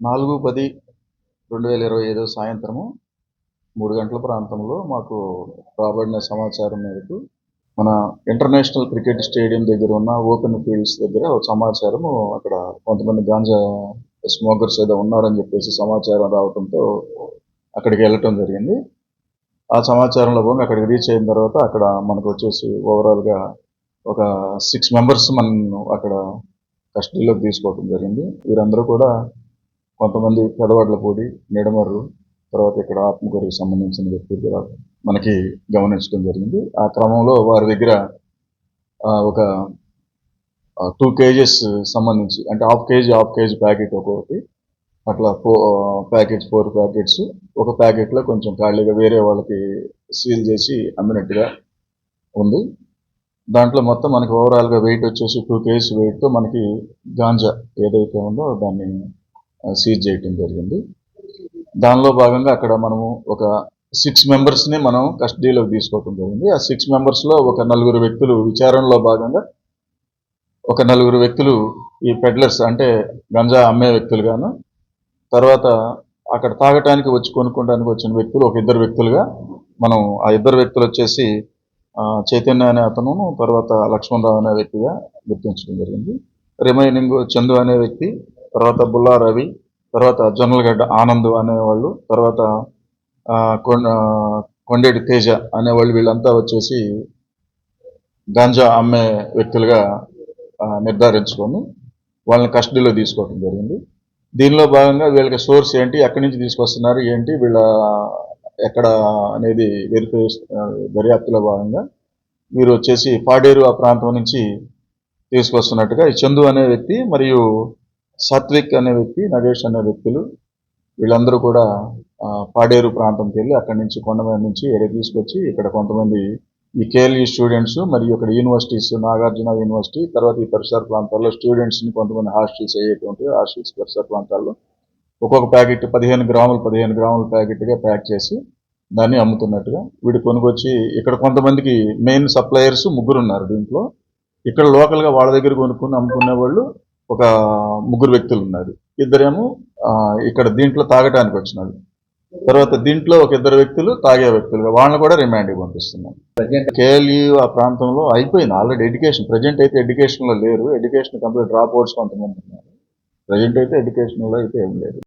నాలుగు పది రెండు వేల ఇరవై ఐదు సాయంత్రము మూడు గంటల ప్రాంతంలో మాకు రాబడిన సమాచారం మేరకు మన ఇంటర్నేషనల్ క్రికెట్ స్టేడియం దగ్గర ఉన్న ఓపెన్ ఫీల్డ్స్ దగ్గర ఒక సమాచారము అక్కడ కొంతమంది గాంజా స్మోకర్స్ ఏదో ఉన్నారని చెప్పేసి సమాచారం రావడంతో అక్కడికి వెళ్ళటం జరిగింది. ఆ సమాచారంలో పోగా అక్కడికి రీచ్ అయిన తర్వాత అక్కడ మనకు వచ్చేసి ఓవరాల్గా ఒక సిక్స్ మెంబర్స్ మనం అక్కడ కస్టడీలోకి తీసుకోవడం జరిగింది. వీరందరూ కూడా కొంతమంది పెదవాడ్లపూడి నిడమర్రు తర్వాత ఇక్కడ ఆత్మకూరుకి సంబంధించిన వ్యక్తులు కూడా మనకి గమనించడం జరిగింది. ఆ క్రమంలో వారి దగ్గర ఒక టూ కేజెస్ సంబంధించి అంటే half kg half kg packet ఒక్కొక్కటి అట్లా ఫో ప్యాకెట్స్ ఫోర్ ప్యాకెట్స్ ఒక ప్యాకెట్లో కొంచెం ఖాళీగా వేరే వాళ్ళకి సీల్ చేసి అమ్మినట్టుగా ఉంది. దాంట్లో మొత్తం మనకి ఓవరాల్గా వెయిట్ వచ్చేసి టూ కేజీస్ వెయిట్తో మనకి గాంజా ఏదైతే ఉందో దాన్ని సీజ్ చేయటం జరిగింది. దానిలో భాగంగా అక్కడ మనము ఒక సిక్స్ మెంబర్స్ని మనం కస్టడీలోకి తీసుకోవటం జరిగింది. ఆ సిక్స్ మెంబర్స్లో ఒక నలుగురు వ్యక్తులు విచారణలో భాగంగా ఒక నలుగురు వ్యక్తులు ఈ పెడ్లర్స్ అంటే గంజా అమ్మే వ్యక్తులుగాను తర్వాత అక్కడ తాగటానికి వచ్చి కొనుక్కోవడానికి వచ్చిన వ్యక్తులు ఒక ఇద్దరు వ్యక్తులుగా మనం ఆ ఇద్దరు వ్యక్తులు వచ్చేసి చైతన్య అనే అతను తర్వాత లక్ష్మణరావు అనే వ్యక్తిగా గుర్తించడం జరిగింది. రిమైనింగ్ చందు అనే వ్యక్తి తర్వాత బుల్లా రవి తర్వాత జొన్నలగడ్డ ఆనంద్ అనేవాళ్ళు తర్వాత కొండేటి తేజ అనేవాళ్ళు వీళ్ళంతా వచ్చేసి గాంజా అమ్మే వ్యక్తులుగా నిర్ధారించుకొని వాళ్ళని కస్టడీలో తీసుకోవడం జరిగింది. దీనిలో భాగంగా వీళ్ళకి సోర్స్ ఏంటి ఎక్కడి నుంచి తీసుకొస్తున్నారు ఏంటి వీళ్ళ ఎక్కడ అనేది వెరిఫై దర్యాప్తులో భాగంగా వీరు వచ్చేసి పాడేరు ఆ ప్రాంతం నుంచి తీసుకొస్తున్నట్టుగా ఈ చందు అనే వ్యక్తి మరియు సత్విక్ అనే వ్యక్తి నగేష్ అనే వ్యక్తులు వీళ్ళందరూ కూడా పాడేరు ప్రాంతంకి వెళ్ళి అక్కడి నుంచి కొండమీద నుంచి ఎక్కడ తీసుకొచ్చి ఇక్కడ కొంతమంది ఈ కేఎల్ఈ స్టూడెంట్స్ మరియు ఇక్కడ యూనివర్సిటీస్ నాగార్జున యూనివర్సిటీ తర్వాత ఈ పరిసర ప్రాంతాల్లో స్టూడెంట్స్ని కొంతమంది హాస్టల్స్ అయ్యేటువంటి హాస్టల్స్ పరిసర ప్రాంతాల్లో ఒక్కొక్క ప్యాకెట్ పదిహేను గ్రాములు పదిహేను గ్రాముల ప్యాకెట్గా ప్యాక్ చేసి దాన్ని అమ్ముతున్నట్టుగా వీడు కొనుక్కొచ్చి ఇక్కడ కొంతమందికి మెయిన్ సప్లయర్స్ ముగ్గురు ఉన్నారు దీంట్లో. ఇక్కడ లోకల్గా వాళ్ళ దగ్గర కొనుక్కుని అమ్ముకునే వాళ్ళు ఒక ముగ్గురు వ్యక్తులు ఉన్నారు. ఇద్దరేమో ఇక్కడ దీంట్లో తాగటానికి వచ్చినారు. తర్వాత దీంట్లో ఒక ఇద్దరు వ్యక్తులు తాగే వ్యక్తులుగా వాళ్ళని కూడా రిమాండ్కి పంపిస్తున్నాం. కేఎల్యూ ఆ ప్రాంతంలో అయిపోయింది. Already education. ప్రజెంట్ అయితే ఎడ్యుకేషన్లో లేరు. ఎడ్యుకేషన్ కంప్లీట్ డ్రాప్ అవుట్స్ కొంతమంది ఉన్నారు. ప్రజెంట్ అయితే ఎడ్యుకేషన్లో అయితే ఏం లేదు.